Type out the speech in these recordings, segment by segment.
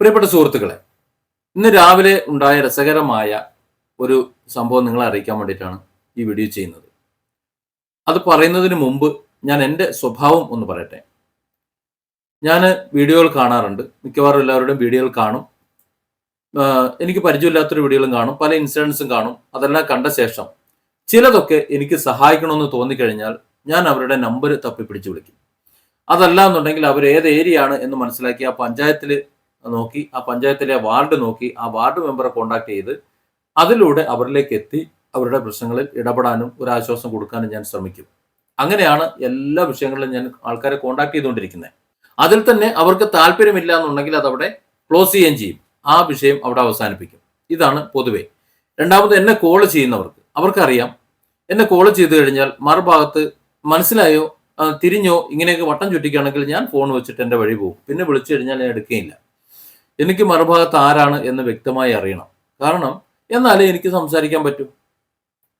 പ്രിയപ്പെട്ട സുഹൃത്തുക്കളെ ഇന്ന് രാവിലെ ഉണ്ടായ രസകരമായ ഒരു സംഭവം നിങ്ങളെ അറിയിക്കാൻ വേണ്ടിയിട്ടാണ് ഈ വീഡിയോ ചെയ്യുന്നത്. അത് പറയുന്നതിന് മുമ്പ് ഞാൻ എന്റെ സ്വഭാവം ഒന്ന് പറയട്ടെ. ഞാൻ വീഡിയോകൾ കാണാറുണ്ട്. മിക്കവാറും എല്ലാവരുടെയും വീഡിയോകൾ കാണും. എനിക്ക് പരിചയമില്ലാത്തൊരു വീഡിയോകളും കാണും. പല ഇൻസിഡൻസും കാണും. അതെല്ലാം കണ്ട ശേഷം ചിലതൊക്കെ എനിക്ക് സഹായിക്കണമെന്ന് തോന്നിക്കഴിഞ്ഞാൽ ഞാൻ അവരുടെ നമ്പർ തപ്പി തപ്പിപ്പിടിച്ച് വിളിക്കും. അതല്ല എന്നുണ്ടെങ്കിൽ അവർ ഏത് ഏരിയ ആണ് എന്ന് മനസ്സിലാക്കി ആ പഞ്ചായത്തിൽ നോക്കി ആ പഞ്ചായത്തിലെ വാർഡ് നോക്കി ആ വാർഡ് മെമ്പറെ കോണ്ടാക്ട് ചെയ്ത് അതിലൂടെ അവരിലേക്ക് എത്തി അവരുടെ പ്രശ്നങ്ങളിൽ ഇടപെടാനും ഒരു ആശ്വാസം കൊടുക്കാനും ഞാൻ ശ്രമിക്കും. അങ്ങനെയാണ് എല്ലാ വിഷയങ്ങളിലും ഞാൻ ആൾക്കാരെ കോണ്ടാക്ട് ചെയ്തുകൊണ്ടിരിക്കുന്നത്. അതിൽ തന്നെ അവർക്ക് താല്പര്യമില്ല എന്നുണ്ടെങ്കിൽ അതവിടെ ക്ലോസ് ചെയ്യുകയും ചെയ്യും. ആ വിഷയം അവിടെ അവസാനിപ്പിക്കും. ഇതാണ് പൊതുവെ. രണ്ടാമത് എന്നെ കോൾ ചെയ്യുന്നവർക്ക്. അവർക്കറിയാം എന്നെ കോൾ ചെയ്തു കഴിഞ്ഞാൽ മറുഭാഗത്ത് മനസ്സിലായോ തിരിഞ്ഞോ ഇങ്ങനെയൊക്കെ വട്ടം ചുറ്റിക്കുകയാണെങ്കിൽ ഞാൻ ഫോൺ വെച്ചിട്ട് എന്റെ വഴി പോകും. പിന്നെ വിളിച്ചു കഴിഞ്ഞാൽ ഞാൻ എടുക്കുകയില്ല. എനിക്ക് മറുഭാഗത്ത് ആരാണ് എന്ന് വ്യക്തമായി അറിയണം. കാരണം എന്നാലേ എനിക്ക് സംസാരിക്കാൻ പറ്റൂ.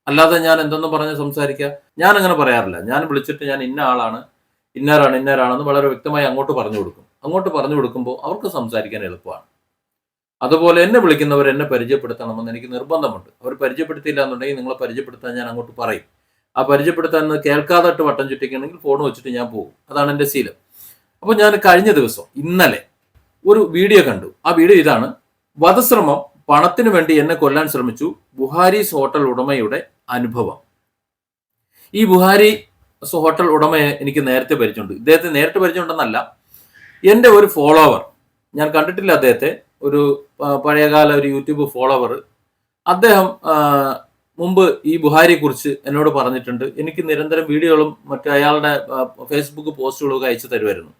അല്ലാതെ ഞാൻ എന്തെന്ന് പറഞ്ഞ് സംസാരിക്കുക ഞാൻ അങ്ങനെ പറയാറില്ല. ഞാൻ വിളിച്ചിട്ട് ഞാൻ ഇന്ന ആളാണ് ഇന്നാരാണ് ഇന്നാരാണെന്ന് വളരെ വ്യക്തമായി അങ്ങോട്ട് പറഞ്ഞു കൊടുക്കും. അങ്ങോട്ട് പറഞ്ഞു കൊടുക്കുമ്പോൾ അവർക്ക് സംസാരിക്കാൻ എളുപ്പമാണ്. അതുപോലെ എന്നെ വിളിക്കുന്നവർ എന്നെ പരിചയപ്പെടുത്തണമെന്ന് എനിക്ക് നിർബന്ധമുണ്ട്. അവർ പരിചയപ്പെടുത്തിയില്ല എന്നുണ്ടെങ്കിൽ നിങ്ങളെ പരിചയപ്പെടുത്താൻ ഞാൻ അങ്ങോട്ട് പറയും. ആ പരിചയപ്പെടുത്താൻ കേൾക്കാതെ വട്ടം ചുറ്റിക്കണമെങ്കിൽ ഫോൺ വെച്ചിട്ട് ഞാൻ പോകും. അതാണ് എന്റെ ശീലം. അപ്പോൾ ഞാൻ കഴിഞ്ഞ ദിവസം ഇന്നലെ ഒരു വീഡിയോ കണ്ടു. ആ വീഡിയോ ഇതാണ്. വധശ്രമം പണത്തിന് വേണ്ടി എന്നെ കൊല്ലാൻ ശ്രമിച്ചു. ബുഹാരിസ് ഹോട്ടൽ ഉടമയുടെ അനുഭവം. ഈ ബുഹാരി ഹോട്ടൽ ഉടമയെ എനിക്ക് നേരത്തെ പരിചയമുണ്ട്. ഇദ്ദേഹത്തെ നേരിട്ട് പരിചയമുണ്ടെന്നല്ല എന്റെ ഒരു ഫോളോവർ ഞാൻ കണ്ടിട്ടില്ല അദ്ദേഹത്തെ ഒരു പഴയകാല ഒരു യൂട്യൂബ് ഫോളോവർ. അദ്ദേഹം മുമ്പ് ഈ ബുഹാരിയെ കുറിച്ച് എന്നോട് പറഞ്ഞിട്ടുണ്ട്. എനിക്ക് നിരന്തരം വീഡിയോകളും മറ്റു അയാളുടെ ഫേസ്ബുക്ക് പോസ്റ്റുകളും ഒക്കെ അയച്ചു തരുമായിരുന്നു.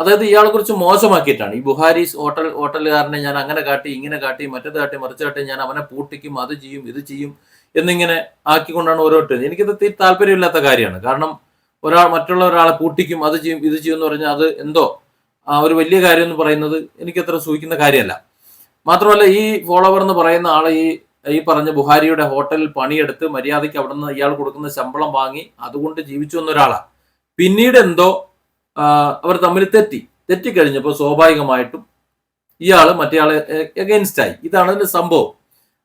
അതായത് ഇയാളെ കുറിച്ച് മോശമാക്കിയിട്ടാണ്. ഈ ബുഹാരീസ് ഹോട്ടൽ ഹോട്ടലുകാരനെ ഞാൻ അങ്ങനെ കാട്ടി ഇങ്ങനെ കാട്ടി മറ്റേത് കാട്ടി മറിച്ച് കാട്ടി ഞാൻ അവനെ പൂട്ടിക്കും അത് ചെയ്യും ഇത് ചെയ്യും എന്നിങ്ങനെ ആക്കിക്കൊണ്ടാണ് ഓരോരുത്തരും എനിക്കത് തീ താല്പര്യമില്ലാത്ത കാര്യമാണ്. കാരണം ഒരാൾ മറ്റുള്ള ഒരാളെ പൂട്ടിക്കും അത് ചെയ്യും ഇത് ചെയ്യും എന്ന് പറഞ്ഞാൽ അത് എന്തോ ഒരു വലിയ കാര്യം എന്ന് പറയുന്നത് എനിക്കത്ര സൂചിക്കുന്ന കാര്യമല്ല. മാത്രമല്ല ഈ ഫോളോവർ എന്ന് പറയുന്ന ആൾ ഈ ഈ പറഞ്ഞ ബുഹാരിയുടെ ഹോട്ടലിൽ പണിയെടുത്ത് മര്യാദയ്ക്ക് അവിടെ നിന്ന് ഇയാൾ കൊടുക്കുന്ന ശമ്പളം വാങ്ങി അതുകൊണ്ട് ജീവിച്ചു വന്ന ഒരാളാണ് പിന്നീട് എന്തോ അവർ തമ്മിൽ തെറ്റി. തെറ്റിക്കഴിഞ്ഞപ്പോൾ സ്വാഭാവികമായിട്ടും ഇയാൾ മറ്റേയാളെ എഗൈൻസ്റ്റ് ആയി. ഇതാണ് അതിന്റെ സംഭവം.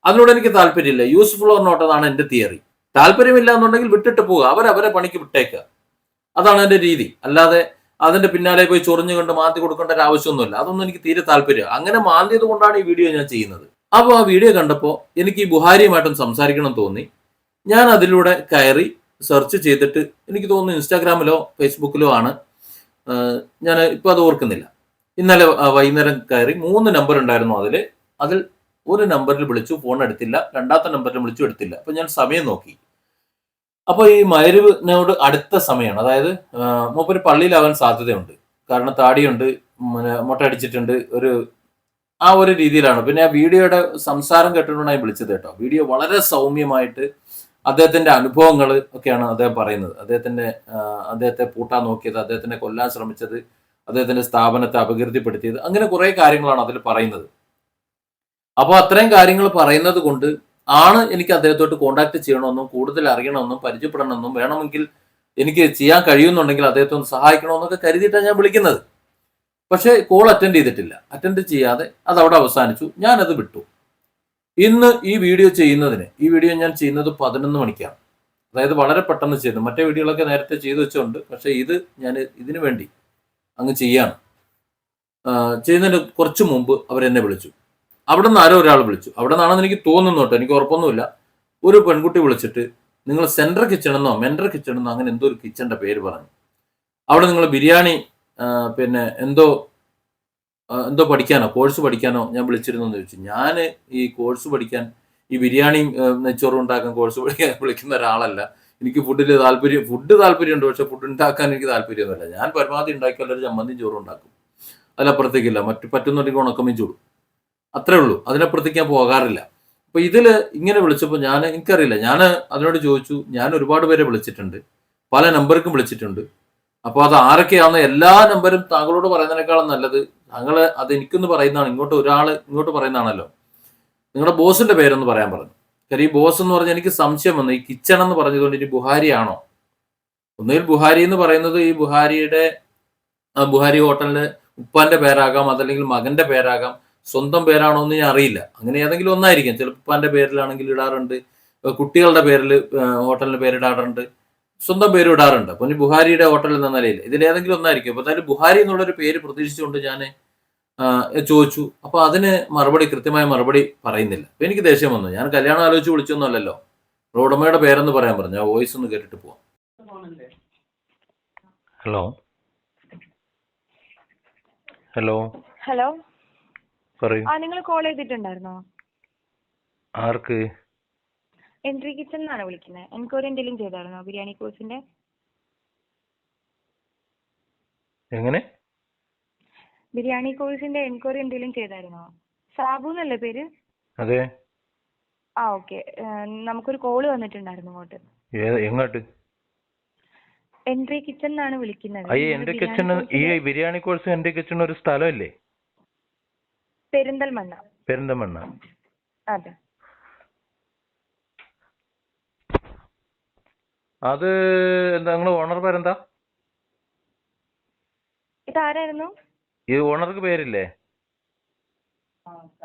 അതിനോട് എനിക്ക് താല്പര്യമില്ല. യൂസ്ഫുൾ ഓർ നോട്ട് അതാണ് എന്റെ തിയറി താല്പര്യമില്ല എന്നുണ്ടെങ്കിൽ വിട്ടിട്ട് പോവുക. അവരവരെ പണിക്ക് വിട്ടേക്കുക. അതാണ് എന്റെ രീതി. അല്ലാതെ അതിന്റെ പിന്നാലെ പോയി ചൊറിഞ്ഞുകൊണ്ട് മാറ്റി കൊടുക്കേണ്ട ഒരു ആവശ്യമൊന്നുമില്ല. അതൊന്നും എനിക്ക് തീരെ താല്പര്യം അങ്ങനെ മാന്തിയത് കൊണ്ടാണ് ഈ വീഡിയോ ഞാൻ ചെയ്യുന്നത്. അപ്പോൾ ആ വീഡിയോ കണ്ടപ്പോൾ എനിക്ക് ഈ ബുഹാരിയുമായിട്ടും സംസാരിക്കണം തോന്നി. ഞാൻ അതിലൂടെ കയറി സെർച്ച് ചെയ്തിട്ട് എനിക്ക് തോന്നുന്നു ഇൻസ്റ്റാഗ്രാമിലോ ഫേസ്ബുക്കിലോ ആണ് ഞാൻ ഇപ്പൊ അത് ഓർക്കുന്നില്ല. ഇന്നലെ വൈകുന്നേരം കയറി മൂന്ന് നമ്പർ ഉണ്ടായിരുന്നു അതിൽ അതിൽ ഒരു നമ്പറിൽ വിളിച്ചു ഫോൺ എടുത്തില്ല. രണ്ടാമത്തെ നമ്പറിൽ വിളിച്ചു എടുത്തില്ല. അപ്പൊ ഞാൻ സമയം നോക്കി. അപ്പോൾ ഈ മരുവിനോട് അടുത്ത സമയമാണ് അതായത് മൂപ്പര് പള്ളിയിലാവാൻ സാധ്യതയുണ്ട്. കാരണം താടിയുണ്ട് മുട്ട അടിച്ചിട്ടുണ്ട് ഒരു ആ ഒരു രീതിയിലാണ്. പിന്നെ ആ വീഡിയോയുടെ സംസാരം കേട്ടുകൊണ്ടാണ് വിളിച്ചത് കേട്ടോ. വീഡിയോ വളരെ സൗമ്യമായിട്ട് അദ്ദേഹത്തിന്റെ അനുഭവങ്ങൾ ഒക്കെയാണ് അദ്ദേഹം പറയുന്നത്. അദ്ദേഹത്തിന്റെ അദ്ദേഹത്തെ പൂട്ടാൻ നോക്കിയത് അദ്ദേഹത്തിനെ കൊല്ലാൻ ശ്രമിച്ചത് അദ്ദേഹത്തിന്റെ സ്ഥാപനത്തെ അപകീർത്തിപ്പെടുത്തിയത് അങ്ങനെ കുറെ കാര്യങ്ങളാണ് അതിൽ പറയുന്നത്. അപ്പോൾ അത്രയും കാര്യങ്ങൾ പറയുന്നത് കൊണ്ട് ആണ് എനിക്ക് അദ്ദേഹത്തോട്ട് കോണ്ടാക്ട് ചെയ്യണമെന്നും കൂടുതൽ അറിയണമെന്നും പരിചയപ്പെടണമെന്നും വേണമെങ്കിൽ എനിക്ക് ചെയ്യാൻ കഴിയുന്നുണ്ടെങ്കിൽ അദ്ദേഹത്തെ ഒന്ന് സഹായിക്കണമെന്നൊക്കെ കരുതിയിട്ടാണ് ഞാൻ വിളിക്കുന്നത്. പക്ഷേ കോൾ അറ്റൻഡ് ചെയ്തിട്ടില്ല. അറ്റൻഡ് ചെയ്യാതെ അത് അവിടെ അവസാനിച്ചു. ഞാനത് വിട്ടു. ഇന്ന് ഈ വീഡിയോ ചെയ്യുന്നതിന് ഈ വീഡിയോ ഞാൻ ചെയ്യുന്നത് പതിനൊന്ന് മണിക്കാണ്. അതായത് വളരെ പെട്ടെന്ന് ചെയ്തു മറ്റേ വീഡിയോകളൊക്കെ നേരത്തെ ചെയ്തു വെച്ചുകൊണ്ട് പക്ഷേ ഇത് ഞാൻ ഇതിനു വേണ്ടി അങ്ങ് ചെയ്യാണ്. ചെയ്യുന്നതിന് കുറച്ച് മുമ്പ് അവരെന്നെ വിളിച്ചു. അവിടെ നിന്ന് ആരോ ഒരാൾ വിളിച്ചു. അവിടെ നിന്നാണെന്ന് എനിക്ക് തോന്നുന്നു കേട്ടോ. എനിക്ക് ഉറപ്പൊന്നുമില്ല. ഒരു പെൺകുട്ടി വിളിച്ചിട്ട് നിങ്ങൾ സെൻട്രൽ കിച്ചണെന്നോ മെൻട്രൽ കിച്ചണെന്നോ അങ്ങനെ എന്തോ ഒരു കിച്ചന്റെ പേര് പറഞ്ഞു. അവിടെ നിങ്ങൾ ബിരിയാണി പിന്നെ എന്തോ എന്തോ പഠിക്കാനോ കോഴ്സ് പഠിക്കാനോ ഞാൻ വിളിച്ചിരുന്നു എന്ന് ചോദിച്ചു. ഞാൻ ഈ കോഴ്സ് പഠിക്കാൻ ഈ ബിരിയാണിയും നെച്ചോറും ഉണ്ടാക്കാൻ കോഴ്സ് പഠിക്കാൻ വിളിക്കുന്ന ഒരാളല്ല. എനിക്ക് ഫുഡിൽ താല്പര്യം ഫുഡ് താല്പര്യമുണ്ട് പക്ഷെ ഫുഡ് ഉണ്ടാക്കാൻ എനിക്ക് താല്പര്യമൊന്നുമില്ല. ഞാൻ പരമാവധി ഉണ്ടാക്കിയാൽ ഒരു ചമ്മന്തിയും ചോറും ഉണ്ടാക്കും. അതിലപ്പുറത്തേക്കില്ല. മറ്റു പറ്റുന്നുണ്ടെങ്കിൽ ഉണക്കമീൻ ചൂടും. അത്രേ ഉള്ളൂ. അതിനപ്പുറത്തേക്ക് ഞാൻ പോകാറില്ല. അപ്പോൾ ഇതിൽ ഇങ്ങനെ വിളിച്ചപ്പോൾ ഞാൻ എനിക്കറിയില്ല. ഞാൻ അതിനോട് ചോദിച്ചു. ഞാൻ ഒരുപാട് പേരെ വിളിച്ചിട്ടുണ്ട്. പല നമ്പർക്കും വിളിച്ചിട്ടുണ്ട്. അപ്പോൾ അത് ആരൊക്കെയാണെന്ന് എല്ലാ നമ്പരും താങ്കളോട് പറയുന്നതിനേക്കാളും നല്ലത് താങ്കൾ അത് എനിക്കൊന്ന് പറയുന്നതാണ് ഇങ്ങോട്ട് ഒരാൾ ഇങ്ങോട്ട് പറയുന്നതാണല്ലോ. നിങ്ങളുടെ ബോസിന്റെ പേരൊന്ന് പറയാൻ പറഞ്ഞു. കാര്യം ഈ ബോസ് എന്ന് പറഞ്ഞാൽ എനിക്ക് സംശയം വന്നു. ഈ കിച്ചൺ എന്ന് പറഞ്ഞതുകൊണ്ട് ഇനി ബുഹാരി ആണോ? ഒന്നുകിൽ ബുഹാരി എന്ന് പറയുന്നത് ഈ ബുഹാരിയുടെ ബുഹാരി ഹോട്ടലിന്റെ ഉപ്പാന്റെ പേരാകാം അതല്ലെങ്കിൽ മകന്റെ പേരാകാം സ്വന്തം പേരാണോ എന്ന് ഞാൻ അറിയില്ല. അങ്ങനെ ഏതെങ്കിലും ഒന്നായിരിക്കാം. ചിലപ്പോൾ ഉപ്പാന്റെ പേരിലാണെങ്കിൽ ഇടാറുണ്ട് കുട്ടികളുടെ പേരിൽ ഹോട്ടലിന് പേരിടാറുണ്ട് സ്വന്തം പേര് ഇടാറുണ്ട്. പൊന്നി ഇനി ബുഹാരിയുടെ ഹോട്ടൽ എന്ന നിലയിൽ ഇതിലേതെങ്കിലും ഒന്നായിരിക്കും. അപ്പോൾ എന്തായാലും ബുഹാരി എന്നുള്ളൊരു പേര് പ്രതീക്ഷിച്ചുകൊണ്ട് ഞാൻ ചോദിച്ചു. അപ്പോൾ അതിന് മറുപടി കൃത്യമായ മറുപടി പറയുന്നില്ല. അപ്പോൾ എനിക്ക് ദേഷ്യം വന്നു. ഞാൻ കല്യാണം ആലോചിച്ച് വിളിച്ചൊന്നുമല്ലല്ലോ. ഉടമയുടെ പേരെന്ന് പറയാൻ പറഞ്ഞു. ആ വോയിസ് ഒന്ന് കേട്ടിട്ട് പോവാം. ഹലോ ഹലോ ഹലോ പറയൂ ആ നിങ്ങൾ കോൾ ചെയ്തിട്ടുണ്ടായിരുന്നോ? ആർക്ക്? എൻട്രി കിച്ചൺ എന്നാണ് വിളിക്കുന്നത് എൻക്വയറി എന്തെങ്കിലും ചെയ്തായിരുന്നോ? ബിരിയാണി കോഴ്സിന്റെ? എങ്ങനെ? ബിരിയാണി കോഴ്സിന്റെ എൻക്വയറി എന്തെങ്കിലും ചെയ്തായിരുന്നോ? സാബു എന്നല്ലേ പേര്? അതെ. ആ ഓക്കെ. നമുക്കൊരു കോൾ വന്നിട്ടുണ്ടായിരുന്നു അങ്ങോട്ട് ഏ- എങ്ങോട്ട്? എൻട്രി കിച്ചൺ എന്നാണ് വിളിക്കുന്നത്. അയ്യേ എൻട്രി എന്റെ കിച്ചൺ ഈ ബിരിയാണി കോഴ്സ് എൻട്രി കിച്ചൺ ഒരു സ്ഥലമല്ലേ പെരിന്തൽമണ്ണ. പെരിന്തൽമണ്ണ. അതെ. അത് എന്താ നിങ്ങൾ ഓണർ പേരെന്താ? ഇതാരായിരുന്നു? ഈ ഓണർക്ക് പേരില്ലേ?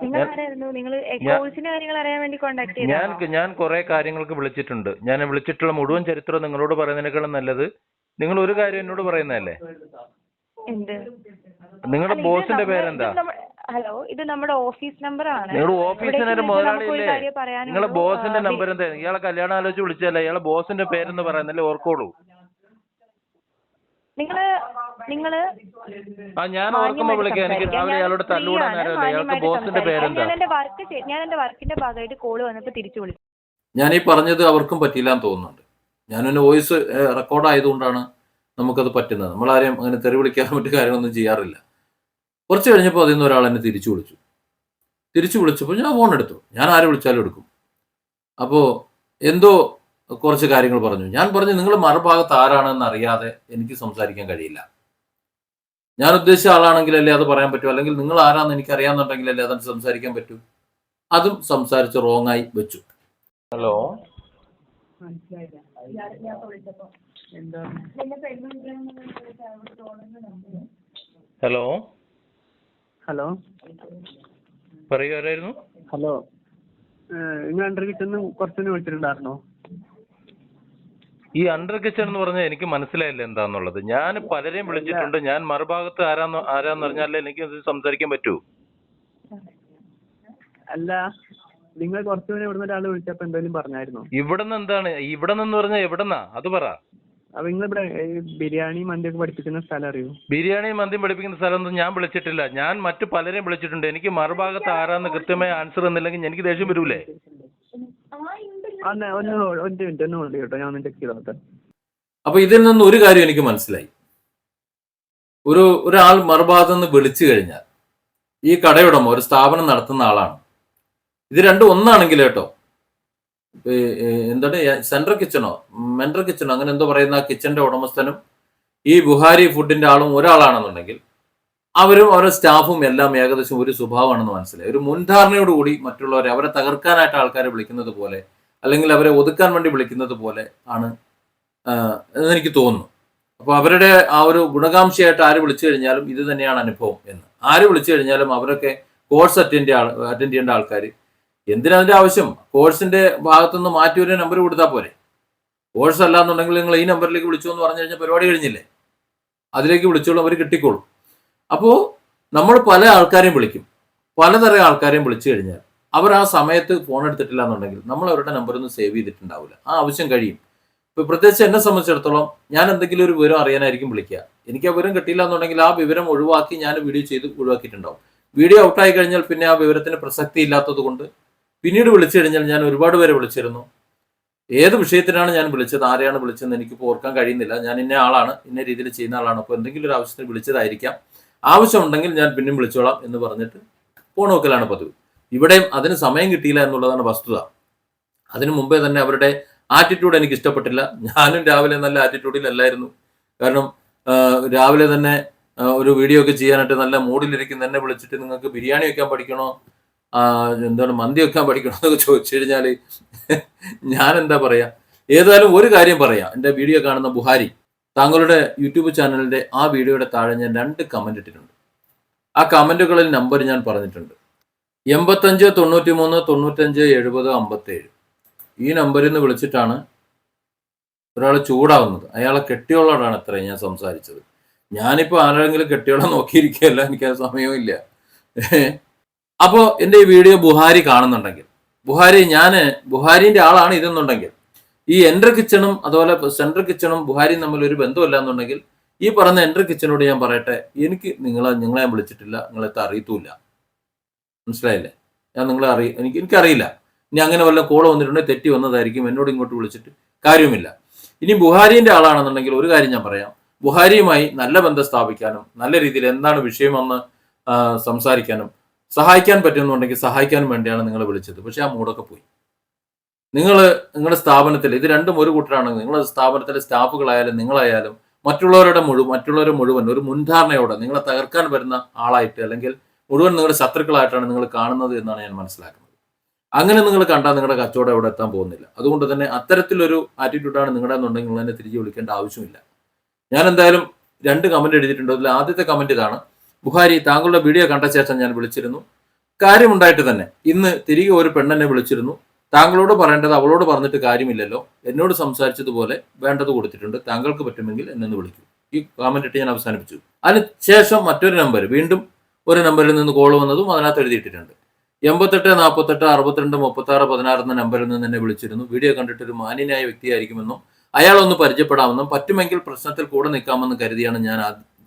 നിങ്ങൾ ഞാൻ- ആരായിരുന്നു നിങ്ങൾ കോഴ്സിന്റെ കാര്യങ്ങൾ അറിയാൻ വേണ്ടി കോണ്ടാക്ട് ഞാൻ ചെയ്താണോ ഞാൻ കുറെ കാര്യങ്ങൾക്ക് വിളിച്ചിട്ടുണ്ട്. ഞാൻ വിളിച്ചിട്ടുള്ള മുഴുവൻ ചരിത്രം നിങ്ങളോട് പറയുന്നതിനേക്കാളും നല്ലത് നിങ്ങൾ ഒരു കാര്യം എന്നോട് പറയുന്നതല്ലേ? എന്ത്? നിങ്ങളുടെ ബോസിന്റെ പേരെന്താ? ഹലോ ഇത് നമ്മുടെ ഓഫീസ് നമ്പർ ആണ് നിങ്ങളുടെ ഇവിടേക്ക് ഓഫീസിനൊരു വിളിച്ചാൽ മുതലാളി നമുക്കൊരു കാര്യം പറയാനുള്ളൂ. നിങ്ങളെ ബോസിന്റെ നമ്പർ എന്താ? ഇയാളെ കല്യാണം ആലോചിച്ച് വിളിച്ചല്ലേ ഇയാളെ ബോസിന്റെ പേരെന്ന് പറയുന്നല്ലേ ഓർക്കോളൂ. നിങ്ങൾ നിങ്ങൾ ആ ഞാൻ ഓർക്കുമ്പോ വിളിക്കാം. എനിക്ക് രാവിലെ ഇയാളോട് തല്ലുകൂടാൻ നേരമല്ല. ഇയാൾക്ക് ബോസിന്റെ പേരെന്താ? ഞാൻ എന്റെ വർക്ക് ഞാൻ എന്റെ വർക്കിന്റെ ഭാഗമായിട്ട് കോൾ വന്നപ്പോ തിരിച്ചു വിളിച്ചു ഞാൻ ഈ പറഞ്ഞത് അവർക്കും പറ്റില്ല എന്ന് തോന്നുന്നുണ്ട്. ഞാനൊന്ന് വോയിസ് റെക്കോർഡ് ആയതുകൊണ്ടാണ് നമുക്കത് പറ്റുന്നത്. നമ്മളാരെയും അങ്ങനെ തെറി വിളിക്കാൻ മറ്റു കാര്യങ്ങളൊന്നും ചെയ്യാറില്ല. കുറച്ച് കഴിഞ്ഞപ്പോൾ അതിൽ നിന്ന് ഒരാൾ എന്നെ തിരിച്ചു വിളിച്ചു. തിരിച്ചു വിളിച്ചപ്പോൾ ഞാൻ ഫോൺ എടുത്തു. ഞാൻ ആരെ വിളിച്ചാലും എടുക്കും. അപ്പോൾ എന്തോ കുറച്ച് കാര്യങ്ങൾ പറഞ്ഞു. ഞാൻ പറഞ്ഞു നിങ്ങൾ മറുഭാഗത്ത് ആരാണെന്ന് അറിയാതെ എനിക്ക് സംസാരിക്കാൻ കഴിയില്ല. ഞാൻ ഉദ്ദേശിച്ച ആളാണെങ്കിലല്ലേ അത് പറയാൻ പറ്റൂ? അല്ലെങ്കിൽ നിങ്ങൾ ആരാണെന്ന് എനിക്ക് അറിയാമെന്നുണ്ടെങ്കിലല്ലേ അതിന് സംസാരിക്കാൻ പറ്റൂ? അതും സംസാരിച്ച് റോങ് ആയി വെച്ചു. ഹലോ? ഹലോ? ഹലോ പറയൂ ആരായിരുന്നു? ഹലോ. നിങ്ങൾ അണ്ടർ കിച്ചൺ കുറച്ചുകൂടി വിളിച്ചിട്ടുണ്ടായിരുന്നോ? ഈ അണ്ടർ കിച്ചൺ എന്ന് പറഞ്ഞാൽ എനിക്ക് മനസ്സിലായില്ല എന്താന്നുള്ളത്. ഞാൻ പലരെയും വിളിച്ചിട്ടുണ്ട്. ഞാൻ മറുഭാഗത്ത് ആരാന്ന് ആരാന്ന് അറിഞ്ഞാലേ എനിക്ക് ഇത് സംസാരിക്കാൻ പറ്റൂ. അല്ല നിങ്ങൾ കുറച്ചു മുന്നേ ഇവിടുന്ന് ഒരാൾ വിളിച്ചപ്പോ എന്തെങ്കിലും പറഞ്ഞായിരുന്നു? ഇവിടെ നിന്ന് എന്താണ്? ഇവിടെ നിന്ന് പറഞ്ഞാൽ എവിടെന്നാ? അത് പറ. അപ്പൊ നിങ്ങൾ ഇവിടെ ഈ ബിരിയാണി മന്തിയൊക്കെ പഠിപ്പിക്കുന്ന സ്ഥലം അറിയോ? ബിരിയാണി മന്തിയും പഠിപ്പിക്കുന്ന സ്ഥലമൊന്നും ഞാൻ വിളിച്ചിട്ടില്ല. ഞാൻ മറ്റു പലരെയും വിളിച്ചിട്ടുണ്ട്. എനിക്ക് മറുഭാഗത്ത് ആരാന്ന് കൃത്യമായ ആൻസർ എന്നില്ലെങ്കിൽ എനിക്ക് ദേഷ്യം വരൂലേ? ഒന്ന് ഒരു മിനിറ്റ് ഒന്ന് ഹോൾഡ് കേട്ടോ ഞാൻ ഒന്ന് ചെക്ക് ചെയ്തോട്ടെ. അപ്പൊ ഇതിൽ നിന്ന് ഒരു കാര്യം എനിക്ക് മനസ്സിലായി. ഒരു ഒരാൾ മറുഭാഗത്ത് നിന്ന് വിളിച്ചു കഴിഞ്ഞാൽ ഈ കടയുടമ ഒരു സ്ഥാപനം നടത്തുന്ന ആളാണ്. ഇത് രണ്ടും ഒന്നാണെങ്കിൽ കേട്ടോ. എന്താണ്? സെൻട്രൽ കിച്ചണോ മെൻട്രൽ കിച്ചണോ അങ്ങനെ എന്തോ പറയുന്ന ആ കിച്ചന്റെ ഉടമസ്ഥനും ഈ ബുഹാരി ഫുഡിന്റെ ആളും ഒരാളാണെന്നുണ്ടെങ്കിൽ അവരും അവരുടെ സ്റ്റാഫും എല്ലാം ഏകദേശം ഒരു സ്വഭാവമാണെന്ന് മനസ്സിലായി. ഒരു മുൻധാരണയോടുകൂടി മറ്റുള്ളവരെ അവരെ തകർക്കാനായിട്ട് ആൾക്കാരെ വിളിക്കുന്നത് പോലെ അല്ലെങ്കിൽ അവരെ ഒതുക്കാൻ വേണ്ടി വിളിക്കുന്നത് പോലെ ആണ് എന്നെനിക്ക് തോന്നുന്നു. അപ്പോൾ അവരുടെ ആ ഒരു ഗുണകാംക്ഷയായിട്ട് ആര് വിളിച്ചു കഴിഞ്ഞാലും ഇത് തന്നെയാണ് അനുഭവം എന്ന്. ആര് വിളിച്ചു കഴിഞ്ഞാലും അവരൊക്കെ കോഴ്സ് അറ്റൻഡ് അറ്റൻഡ് ചെയ്യേണ്ട ആൾക്കാർ എന്തിനാ അതിന്റെ ആവശ്യം? കോഴ്സിന്റെ ഭാഗത്തുനിന്ന് മാറ്റി ഒരു നമ്പർ കൊടുത്താൽ പോരെ. കോഴ്സ് അല്ലാന്നുണ്ടെങ്കിൽ നിങ്ങൾ ഈ നമ്പറിലേക്ക് വിളിച്ചു എന്ന് പറഞ്ഞു കഴിഞ്ഞാൽ പരിപാടി കഴിഞ്ഞില്ലേ? അതിലേക്ക് വിളിച്ചോളും അവർ കിട്ടിക്കോളും. അപ്പോൾ നമ്മൾ പല ആൾക്കാരെയും വിളിക്കും. പലതരം ആൾക്കാരെയും വിളിച്ചു കഴിഞ്ഞാൽ അവർ ആ സമയത്ത് ഫോൺ എടുത്തിട്ടില്ല എന്നുണ്ടെങ്കിൽ നമ്മൾ അവരുടെ നമ്പർ ഒന്നും സേവ് ചെയ്തിട്ടുണ്ടാവില്ല. ആ ആവശ്യം കഴിയും. ഇപ്പൊ പ്രത്യേകിച്ച് എന്നെ സംബന്ധിച്ചിടത്തോളം ഞാൻ എന്തെങ്കിലും ഒരു വിവരം അറിയാനായിരിക്കും വിളിക്കുക. എനിക്ക് ആ വിവരം കിട്ടിയില്ല എന്നുണ്ടെങ്കിൽ ആ വിവരം ഒഴിവാക്കി ഞാൻ വീഡിയോ ചെയ്ത് ഒഴിവാക്കിയിട്ടുണ്ടാവും. വീഡിയോ ഔട്ടായി കഴിഞ്ഞാൽ പിന്നെ ആ വിവരത്തിന് പ്രസക്തി ഇല്ലാത്തത് കൊണ്ട് പിന്നീട് വിളിച്ചു കഴിഞ്ഞാൽ ഞാൻ ഒരുപാട് പേരെ വിളിച്ചിരുന്നു. ഏത് വിഷയത്തിനാണ് ഞാൻ വിളിച്ചത്? ആരെയാണ് വിളിച്ചതെന്ന് എനിക്ക് ഓർക്കാൻ കഴിയുന്നില്ല. ഞാൻ ഇന്ന ആളാണ് ഇന്ന രീതിയിൽ ചെയ്യുന്ന ആളാണ്. അപ്പോൾ എന്തെങ്കിലും ഒരു ആവശ്യത്തിന് വിളിച്ചതായിരിക്കാം. ആവശ്യമുണ്ടെങ്കിൽ ഞാൻ പിന്നെയും വിളിച്ചോളാം എന്ന് പറഞ്ഞിട്ട് ഫോൺ നോക്കലാണ് പതിവ്. ഇവിടെയും അതിന് സമയം കിട്ടിയില്ല എന്നുള്ളതാണ് വസ്തുത. അതിനു മുമ്പേ തന്നെ അവരുടെ ആറ്റിറ്റ്യൂഡ് എനിക്ക് ഇഷ്ടപ്പെട്ടില്ല. ഞാനും രാവിലെ നല്ല ആറ്റിറ്റ്യൂഡിലല്ലായിരുന്നു കാരണം രാവിലെ തന്നെ ഒരു വീഡിയോ ഒക്കെ ചെയ്യാനായിട്ട് നല്ല മൂഡിലിരിക്കുന്ന എന്നെ വിളിച്ചിട്ട് നിങ്ങൾക്ക് ബിരിയാണി വെക്കാൻ പഠിക്കണോ? എന്താണ് മന്തി വെക്കാൻ പഠിക്കണം എന്നൊക്കെ ചോദിച്ചു കഴിഞ്ഞാൽ ഞാൻ എന്താ പറയാ? ഏതായാലും ഒരു കാര്യം പറയാം. എന്റെ വീഡിയോ കാണുന്ന ബുഹാരി താങ്കളുടെ യൂട്യൂബ് ചാനലിന്റെ ആ വീഡിയോയുടെ താഴെ ഞാൻ രണ്ട് കമന്റ് ഇട്ടിട്ടുണ്ട്. ആ കമന്റുകളിൽ നമ്പർ ഞാൻ പറഞ്ഞിട്ടുണ്ട്. എൺപത്തഞ്ച് തൊണ്ണൂറ്റി മൂന്ന് തൊണ്ണൂറ്റഞ്ച് എഴുപത് അമ്പത്തേഴ്. ഈ നമ്പറിൽ നിന്ന് വിളിച്ചിട്ടാണ് ഒരാൾ ചൂടാവുന്നത്. അയാളെ കെട്ടിയോളോടാണ് അത്ര ഞാൻ സംസാരിച്ചത്. ഞാനിപ്പോൾ ആരെങ്കിലും കെട്ടിയോളം നോക്കിയിരിക്കുകയല്ല എനിക്ക് ആ സമയമില്ല അപ്പോൾ എന്റെ ഈ വീഡിയോ ബുഹാരി കാണുന്നുണ്ടെങ്കിൽ ബുഹാരി ഞാൻ ബുഹാരിന്റെ ആളാണ് ഇതെന്നുണ്ടെങ്കിൽ ഈ എൻട്രി കിച്ചണും അതുപോലെ സെൻട്രൽ കിച്ചണും ബുഹാരിയും തമ്മിൽ ഒരു ബന്ധമില്ല എന്നുണ്ടെങ്കിൽ ഈ പറഞ്ഞ എൻട്രി കിച്ചനോട് ഞാൻ പറയട്ടെ എനിക്ക് നിങ്ങളെ നിങ്ങളെ ഞാൻ വിളിച്ചിട്ടില്ല നിങ്ങളെ അറിയത്തുമില്ല. മനസ്സിലായില്ലേ? ഞാൻ നിങ്ങളെ അറി എനിക്ക് എനിക്കറിയില്ല. ഇനി അങ്ങനെ വല്ല കോൾ വന്നിട്ടുണ്ടെങ്കിൽ തെറ്റി വന്നതായിരിക്കും എന്നോട് ഇങ്ങോട്ട് വിളിച്ചിട്ട് കാര്യവുമില്ല. ഇനി ബുഹാരിന്റെ ആളാണെന്നുണ്ടെങ്കിൽ ഒരു കാര്യം ഞാൻ പറയാം ബുഹാരിയുമായി നല്ല ബന്ധം സ്ഥാപിക്കാനും നല്ല രീതിയിൽ എന്താണ് വിഷയമെന്ന് സംസാരിക്കാനും സഹായിക്കാൻ പറ്റുന്നുണ്ടെങ്കിൽ സഹായിക്കാൻ വേണ്ടിയാണ് നിങ്ങൾ വിളിച്ചത്. പക്ഷെ ആ മൂടൊക്കെ പോയി. നിങ്ങൾ നിങ്ങളുടെ സ്ഥാപനത്തിൽ ഇത് രണ്ടും ഒരു കൂട്ടരാണ്. നിങ്ങളുടെ സ്ഥാപനത്തിലെ സ്റ്റാഫുകളായാലും നിങ്ങളായാലും മറ്റുള്ളവരുടെ മുഴുവൻ മറ്റുള്ളവരെ മുഴുവൻ ഒരു മുൻധാരണയോടെ നിങ്ങളെ തകർക്കാൻ വരുന്ന ആളായിട്ട് അല്ലെങ്കിൽ മുഴുവൻ നിങ്ങളുടെ ശത്രുക്കളായിട്ടാണ് നിങ്ങൾ കാണുന്നത് എന്നാണ് ഞാൻ മനസ്സിലാക്കുന്നത്. അങ്ങനെ നിങ്ങൾ കണ്ടാൽ നിങ്ങളുടെ കച്ചവടം എവിടെ എത്താൻ പോകുന്നില്ല. അതുകൊണ്ട് തന്നെ അത്തരത്തിലൊരു ആറ്റിറ്റ്യൂഡാണ് നിങ്ങളുടെ എന്നുണ്ടെങ്കിൽ നിങ്ങൾ തന്നെ തിരികെ വിളിക്കേണ്ട ആവശ്യമില്ല. ഞാൻ എന്തായാലും രണ്ട് കമന്റ് എഴുതിയിട്ടുണ്ട്. അതിൽ ആദ്യത്തെ കമന്റ് ഇതാണ്. ബുഹാരി താങ്കളുടെ വീഡിയോ കണ്ട ശേഷം ഞാൻ വിളിച്ചിരുന്നു. കാര്യമുണ്ടായിട്ട് തന്നെ. ഇന്ന് തിരികെ ഒരു പെണ്ണെന്നെ വിളിച്ചിരുന്നു. താങ്കളോട് പറയേണ്ടത് അവളോട് പറഞ്ഞിട്ട് കാര്യമില്ലല്ലോ. എന്നോട് സംസാരിച്ചതുപോലെ വേണ്ടത് കൊടുത്തിട്ടുണ്ട്. താങ്കൾക്ക് പറ്റുമെങ്കിൽ എന്നെ വിളിക്കൂ. ഈ കമന്റ് ഇട്ട് ഞാൻ അവസാനിപ്പിച്ചു. അതിനുശേഷം മറ്റൊരു നമ്പർ വീണ്ടും ഒരു നമ്പറിൽ നിന്ന് കോൾ വന്നതും അതിനകത്ത് എഴുതിയിട്ടിട്ടുണ്ട്. എൺപത്തെട്ട് നാൽപ്പത്തെട്ട് അറുപത്തിരണ്ട് മുപ്പത്തി ആറ് പതിനാറ് എന്ന നമ്പറിൽ നിന്ന് എന്നെ വിളിച്ചിരുന്നു. വീഡിയോ കണ്ടിട്ട് ഒരു മാന്യനായ വ്യക്തിയായിരിക്കുമെന്നും അയാളൊന്ന് പരിചയപ്പെടാമെന്നും പറ്റുമെങ്കിൽ പ്രശ്നത്തിൽ കൂടെ നിൽക്കാമെന്ന് കരുതിയാണ് ഞാൻ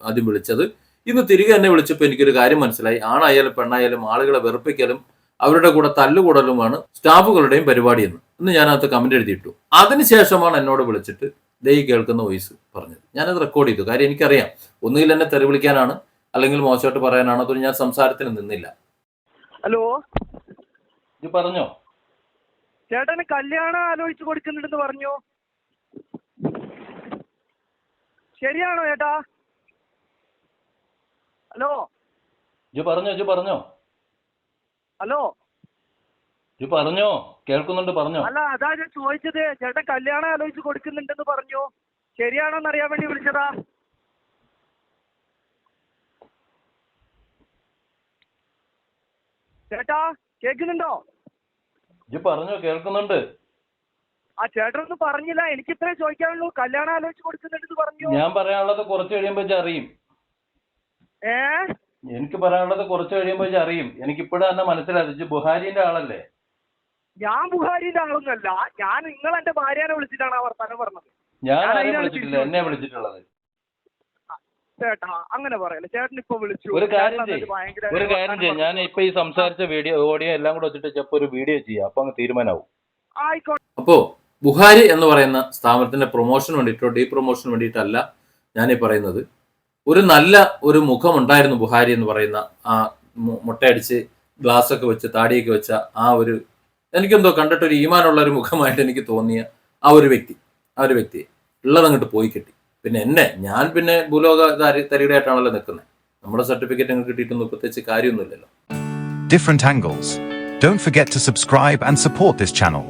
ആദ്യം വിളിച്ചത്. ഇന്ന് തിരികെ എന്നെ വിളിച്ചപ്പോൾ എനിക്കൊരു കാര്യം മനസ്സിലായി. ആണായാലും പെണ്ണായാലും ആളുകളെ വെറുപ്പിക്കലും അവരുടെ കൂടെ തല്ലുകൂടലുമാണ് സ്റ്റാഫുകളുടെയും പരിപാടി എന്ന് ഇന്ന് ഞാനകത്ത് കമന്റ് എഴുതിയിട്ടു. അതിനുശേഷമാണ് എന്നോട് വിളിച്ചിട്ട് ദൈ കേൾക്കുന്ന വോയിസ് പറഞ്ഞത്. ഞാനത് റെക്കോർഡ് ചെയ്തു. കാര്യം എനിക്കറിയാം. ഒന്നുകിൽ എന്നെ തെറി വിളിക്കാനാണ് അല്ലെങ്കിൽ മോശമായിട്ട് പറയാനാണ് അതൊന്നും ഞാൻ സംസാരത്തിന് നിന്നില്ല. ഹലോ ഇത് പറഞ്ഞോ? ചേട്ടന് കല്യാണം ആലോചിച്ച് കൊടുക്കുന്നുണ്ടെന്ന് പറഞ്ഞു? ശരിയാണോ ചേട്ടാ? ഹലോ ജു പറഞ്ഞോ ജു പറഞ്ഞോ. ഹലോ ജു പറഞ്ഞോ കേൾക്കുന്നുണ്ട് പറഞ്ഞോ. അല്ല അതാ ഞാൻ ചോദിച്ചത് ചേട്ടൻ കല്യാണം ആലോചിച്ച് കൊടുക്കുന്നുണ്ടെന്ന് പറഞ്ഞു. ശരിയാണോന്ന് അറിയാൻ വേണ്ടി വിളിച്ചതാ? ചേട്ടാ കേൾക്കുന്നുണ്ടോ? ജു പറഞ്ഞോ കേൾക്കുന്നുണ്ട്. ആ ചേട്ടനൊന്നും പറഞ്ഞില്ല. എനിക്ക് ഇത്രേ ചോദിക്കാനുള്ളൂ. കല്യാണം ആലോചിച്ച് കൊടുക്കുന്നുണ്ടെന്ന് പറഞ്ഞു. ഞാൻ പറയാനുള്ളത് കുറച്ച് കഴിയുമ്പോ അറിയും. എനിക്ക് പറയാനുള്ളത് കുറച്ച് കഴിയുമ്പോൾ ഇജ് അറിയും. എനിക്ക് ഇപ്പോഴും തന്നെ മനസ്സിലായി ബുഹാരിന്റെ ആളല്ലേ? ഞാൻ ബുഹാരിന്റെ ആളൊന്നല്ല ഞാൻ നിങ്ങൾ എന്റെ ഭാര്യനെ വിളിച്ചിട്ടാണ് ആ വർത്താനം പറഞ്ഞത്. ഞാൻ വിളിച്ചിട്ടില്ല? എന്നെ വിളിച്ചിട്ടുള്ളത്. ചേട്ടാ അങ്ങനെ പറയല്ലേ. ചേട്ടൻ ഇപ്പൊ വിളിച്ചു. ഒരു കാര്യം ഒരു കാര്യം ചെയ്യാം. ഞാൻ ഇപ്പൊ ഈ സംസാരിച്ച വീഡിയോ ഓഡിയോ എല്ലാം കൂടെ വെച്ചിട്ട് ചിലപ്പോ ഒരു വീഡിയോ ചെയ്യാം. അപ്പൊ അങ്ങ് തീരുമാനമാവും അപ്പോ ബുഹാരി എന്ന് പറയുന്ന സ്ഥാപനത്തിന്റെ പ്രൊമോഷൻ വേണ്ടിയിട്ടോ ഡീ പ്രൊമോഷൻ വേണ്ടിയിട്ടല്ല ഞാനീ പറയുന്നത്. ഒരു നല്ല ഒരു മുഖമുണ്ടായിരുന്നു ബുഹാരി എന്ന് പറയുന്ന ആ മുട്ടയടിച്ച് ഗ്ലാസ് ഒക്കെ വെച്ച് താടിയൊക്കെ വെച്ച ആ ഒരു എനിക്കെന്തോ കണ്ടിട്ട് ഒരു ഈമാനുള്ള ഒരു മുഖമായിട്ട് എനിക്ക് തോന്നിയ ആ ഒരു വ്യക്തി ആ ഒരു വ്യക്തി ഉള്ളതങ്ങോട്ട് പോയി കിട്ടി പിന്നെ എന്നെ ഞാൻ പിന്നെ ഭൂലോക തരി- തരികിടയായിട്ടാണല്ലോ നിൽക്കുന്നത് നമ്മുടെ സർട്ടിഫിക്കറ്റ് അങ്ങ് കിട്ടിയിട്ടൊന്നും പ്രത്യേകിച്ച് കാര്യമൊന്നുമില്ലല്ലോ different angles. Don't forget to subscribe and support this channel.